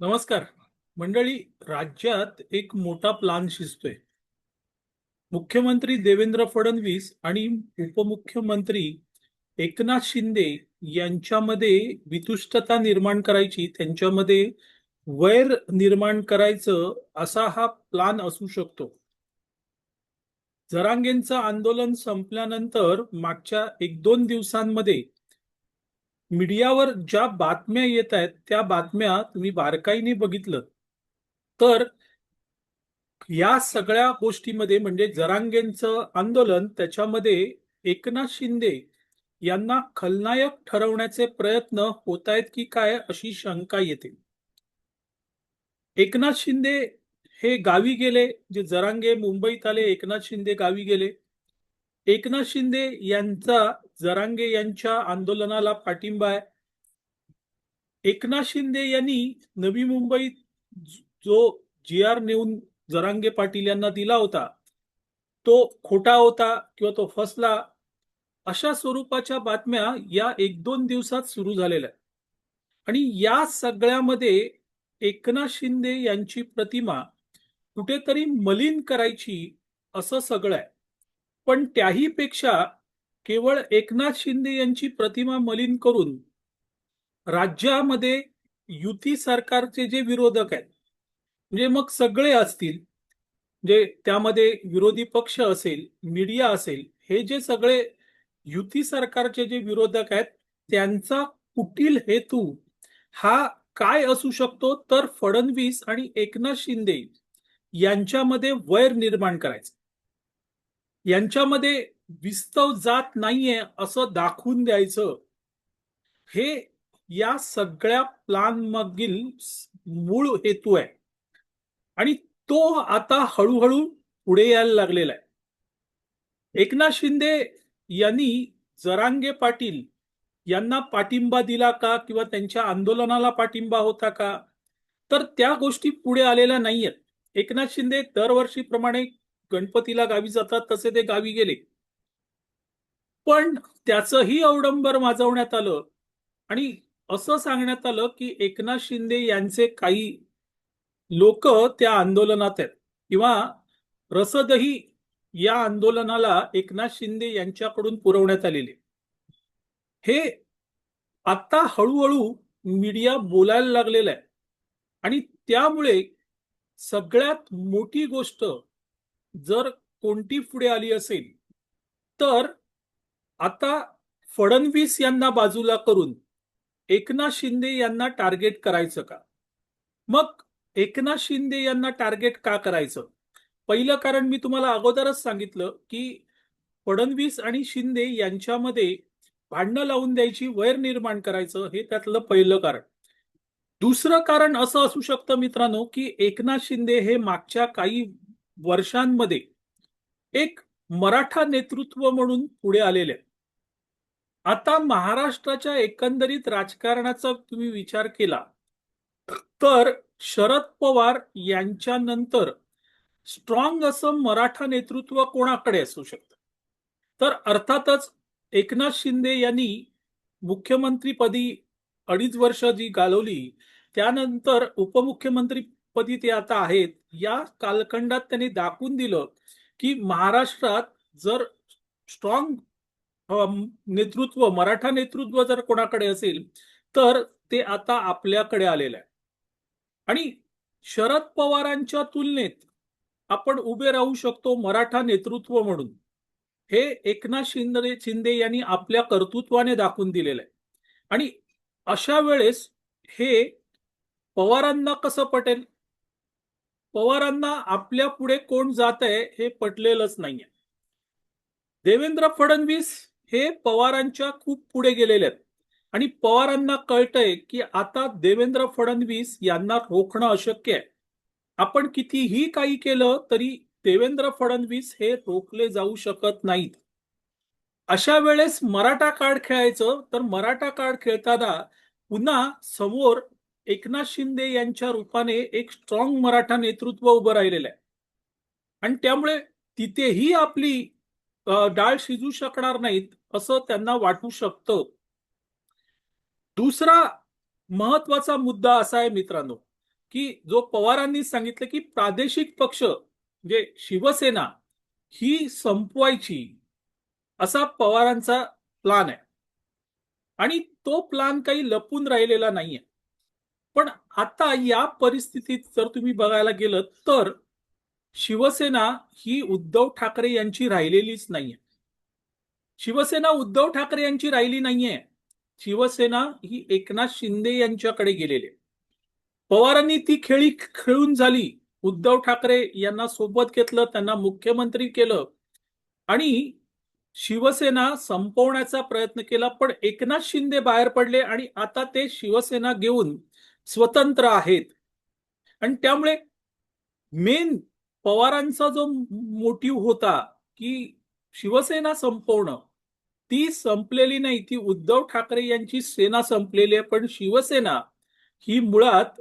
नमस्कार. मंडळी राज्यात एक मोठा प्लान शिजतोय. मुख्यमंत्री देवेंद्र फडणवीस आणि उपमुख्यमंत्री एकनाथ शिंदे यांच्यामध्ये वितुष्टता निर्माण करायची त्यांच्यामध्ये वैर निर्माण करायचं असा हा प्लान असू शकतो. जरांगेंचं आंदोलन संपल्यानंतर मागच्या एक दोन दिवसांमध्ये मीडियावर ज्या बातम्या येत आहेत त्या बातम्या तुम्ही बारकाईने बघितलं. तर या सगळ्या गोष्टीमध्ये म्हणजे जरांगेंचं आंदोलन त्याच्यामध्ये एकनाथ शिंदे यांना खलनायक ठरवण्याचे प्रयत्न होत आहेत की काय अशी शंका येते. एकनाथ शिंदे हे गावी गेले जे जरांगे मुंबईत आले एकनाथ शिंदे गावी गेले. एकनाथ शिंदे यांचा जरांगे यांच्या आंदोलनाला पाठिंबा आहे. एकनाथ शिंदे यांनी नवी मुंबईत जो जी आर नेऊन जरांगे पाटील यांना दिला होता तो खोटा होता किंवा तो फसला अशा स्वरूपाच्या बातम्या या एक दोन दिवसात सुरू झालेल्या आणि या सगळ्यामध्ये एकनाथ शिंदे यांची प्रतिमा कुठेतरी मलिन करायची असं सगळं आहे. पण त्याही पेक्षा केवळ एकनाथ शिंदे यांची प्रतिमा मलिन करून राज्यामध्ये युती सरकारचे जे विरोधक आहेत म्हणजे मग सगळे असतील जे त्यामध्ये विरोधी पक्ष असेल मीडिया असेल हे जे सगळे युती सरकारचे जे विरोधक आहेत त्यांचा कुटील हेतू हा काय असू शकतो? तर फडणवीस आणि एकनाथ शिंदे यांच्यामध्ये वैर निर्माण करायचं. यांच्यामध्ये विस्तव जात नाहीये असं दाखवून द्यायचं. हे या सगळ्या प्लान मागील मूळ हेतू आहे. आणि तो आता हळूहळू पुढे यायला लागलेला आहे. एकनाथ शिंदे यांनी जरांगे पाटील यांना पाठिंबा दिला का किंवा त्यांच्या आंदोलनाला पाठिंबा होता का? तर त्या गोष्टी पुढे आलेल्या नाहीयेत. एकनाथ शिंदे दरवर्षीप्रमाणे गणपतीला गावी जातात तसे ते गावी गेले. पण त्याचंही अवडंबर माजवण्यात आलं आणि असं सांगण्यात आलं की एकनाथ शिंदे यांचे काही लोक त्या आंदोलनात आहेत. किंवा रसदही या आंदोलनाला एकनाथ शिंदे यांच्याकडून पुरवण्यात आलेले. हे आता हळूहळू मीडिया बोलायला लागलेलं आहे. आणि त्यामुळे सगळ्यात मोठी गोष्ट जर कोणती पुढे आली असेल तर आता फडणवीस यांना बाजूला करून एकनाथ शिंदे यांना टार्गेट करायचं का? मग एकनाथ शिंदे यांना टार्गेट का करायचं? पहिलं कारण मी तुम्हाला अगोदरच सांगितलं की फडणवीस आणि शिंदे यांच्यामध्ये भांडणं लावून द्यायची वैर निर्माण करायचं हे त्यातलं पहिलं कारण. दुसरं कारण असं असू शकतं मित्रांनो की एकनाथ शिंदे हे मागच्या काही वर्षांमध्ये एक मराठा नेतृत्व म्हणून पुढे आलेले आता महाराष्ट्राच्या एकंदरीत राजकारणाचा तुम्ही विचार केला तर शरद पवार यांच्यानंतर स्ट्रॉंग असं मराठा नेतृत्व कोणाकडे असू शकतं? तर अर्थातच एकनाथ शिंदे यांनी मुख्यमंत्रीपदी अडीच वर्ष जी घालवली त्यानंतर उपमुख्यमंत्री पदी ते आता आहेत या कालखंडात त्यांनी दाखवून दिलं की महाराष्ट्रात जर स्ट्रॉंग नेतृत्व मराठा नेतृत्व जर कोणाकडे असेल तर ते आता आपल्याकडे आलेलं आहे. आणि शरद पवारांच्या तुलनेत आपण उभे राहू शकतो मराठा नेतृत्व म्हणून. हे एकनाथ शिंदे शिंदे यांनी आपल्या कर्तृत्वाने दाखवून दिलेलं आहे. आणि अशा वेळेस हे पवारांना कसं पटेल? पवारांना आपल्या पुढे कोण जात आहे हे पटलेलंच नाहीये. देवेंद्र फडणवीस हे पवारांच्या खूप पुढे गेलेले आहेत. आणि पवारांना कळतंय की आता देवेंद्र फडणवीस यांना रोखणं अशक्य आहे. आपण कितीही काही केलं तरी देवेंद्र फडणवीस हे रोखले जाऊ शकत नाहीत. अशा वेळेस मराठा कार्ड खेळायचं तर मराठा कार्ड खेळताना पुन्हा समोर एकनाथ शिंदे यांच्या रूपाने एक स्ट्रॉंग मराठा नेतृत्व उभं राहिलेलं आहे. आणि त्यामुळे तिथेही आपली डाळ शिजू शकणार नाहीत असं त्यांना वाटू शकतं. दुसरा महत्त्वाचा मुद्दा असा आहे मित्रांनो की जो पवारांनी सांगितलं की प्रादेशिक पक्ष म्हणजे शिवसेना ही संपवायची असा पवारांचा प्लान आहे. आणि तो प्लान काही लपून राहिलेला नाहीये. पण आता या परिस्थितीत जर तुम्ही बघायला गेलं तर शिवसेना ही उद्धव ठाकरे यांची राहिलेलीच नाहीये. शिवसेना उद्धव ठाकरे यांची राहिली नाहीये. शिवसेना ही एकनाथ शिंदे यांच्याकडे गेलेली पवारांनी ती खेळी खेळून झाली. उद्धव ठाकरे यांना सोबत घेतलं त्यांना मुख्यमंत्री केलं. आणि शिवसेना संपवण्याचा प्रयत्न केला पण एकनाथ शिंदे बाहेर पडले आणि आता ते शिवसेना घेऊन स्वतंत्र आहेत. आणि त्यामुळे मेन पवारांचा जो मोटिव्ह होता की शिवसेना संपवणं ती संपलेली नाही. ती उद्धव ठाकरे यांची सेना संपलेली आहे पण शिवसेना ही मुळात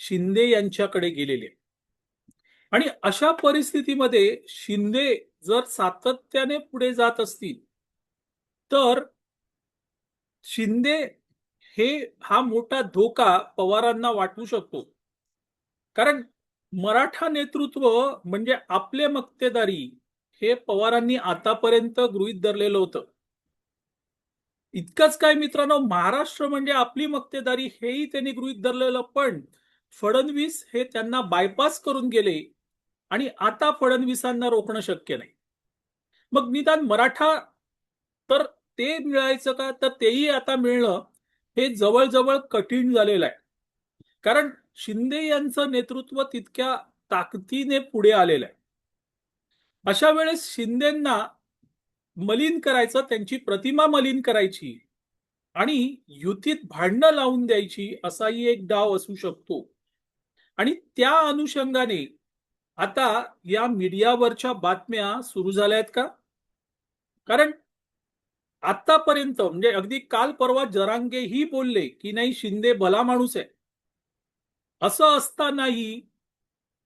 शिंदे यांच्याकडे गेलेली आहे. आणि अशा परिस्थितीमध्ये शिंदे जर सातत्याने पुढे जात असतील तर शिंदे हे हा मोठा धोका पवारांना वाटू शकतो. कारण मराठा नेतृत्व म्हणजे आपले मक्तेदारी हे पवारांनी आतापर्यंत गृहीत धरलेलं होतं. इतकंच काय मित्रांनो महाराष्ट्र म्हणजे आपली मक्तेदारी हेही त्यांनी गृहीत धरलेलं पण फडणवीस हे त्यांना बायपास करून गेले आणि आता फडणवीसांना रोखणं शक्य नाही. मग निदान मराठा तर ते मिळायचं का? तर तेही आता मिळणं हे जवळजवळ कठीण झालेलं आहे. कारण शिंदे यांचं नेतृत्व तितक्या ताकदीने पुढे आलेलं आहे. अशा वेळेस शिंदेंना मलिन करायचं त्यांची प्रतिमा मलिन करायची आणि युतीत भांडणं लावून द्यायची असाही एक डाव असू शकतो. आणि त्या अनुषंगाने आता या मीडियावरच्या बातम्या सुरू झाल्या आहेत का? कारण आतापर्यंत म्हणजे अगदी काल परवा जरांगे ही बोलले की नाही शिंदे भला माणूस आहे. असं असतानाही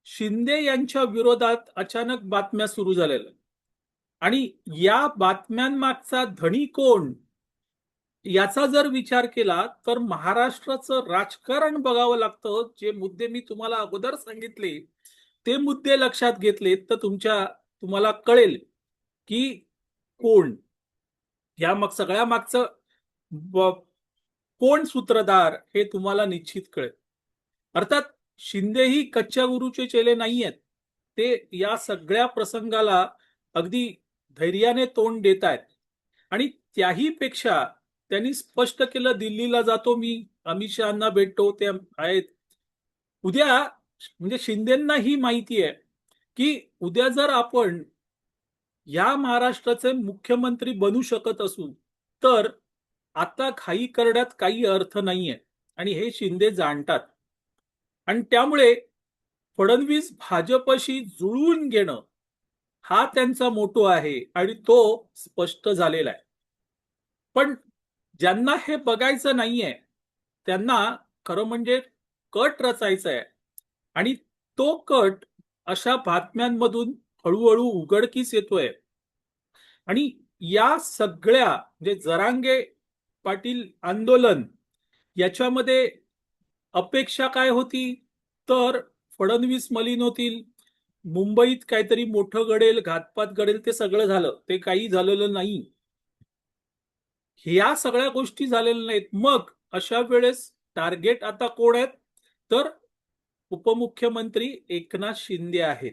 शिंदे यांच्या विरोधात अचानक बातम्या सुरू झालेल्या. आणि या बातम्यांमागचा धनी कोण याचा जर विचार केला तर महाराष्ट्राचं राजकारण बघावं लागतं. जे मुद्दे मी तुम्हाला अगोदर सांगितले ते मुद्दे लक्षात घेतले तर तुमच्या तुम्हाला कळेल की कोण. या मग सगळ्या मागचं कोण सूत्रधार हे तुम्हाला निश्चित कळेल. अर्थात शिंदेही कच्च्या गुरुचे चेले नाही आहेत ते या सगळ्या प्रसंगाला अगदी धैर्याने तोंड देत आहेत आणि त्याही पेक्षा त्यांनी स्पष्ट केलं दिल्लीला जातो मी अमित शहाना भेटतो ते आहेत. उद्या म्हणजे शिंदेना ही माहिती आहे की उद्या जर आपण या महाराष्ट्राचे मुख्यमंत्री बनू शकत असू तर आता घाई करण्यात काही अर्थ नाहीये आणि हे शिंदे जाणतात. आणि त्यामुळे फडणवीस भाजपशी जुळवून घेणं हा त्यांचा मोटो आहे आणि तो स्पष्ट झालेला आहे. पण ज्यांना हे बघायचं नाहीये त्यांना खरं म्हणजे कट रचायचा आहे आणि तो कट अशा बातम्यांमधून हळूहळू उघडकीस येतोय. आणि या सगळ्या म्हणजे जरांगे पाटील आंदोलन याच्यामध्ये अपेक्षा काय होती? तर फडणवीस मलिन होतील. मुंबईत काहीतरी मोठं घडेल घातपात घडेल ते सगळं झालं. ते काही झालेलं नाही. ह्या सगळ्या गोष्टी झालेल्या नाहीत. मग अशा वेळेस टार्गेट आता कोण आहेत? तर उपमुख्यमंत्री एकनाथ शिंदे आहेत.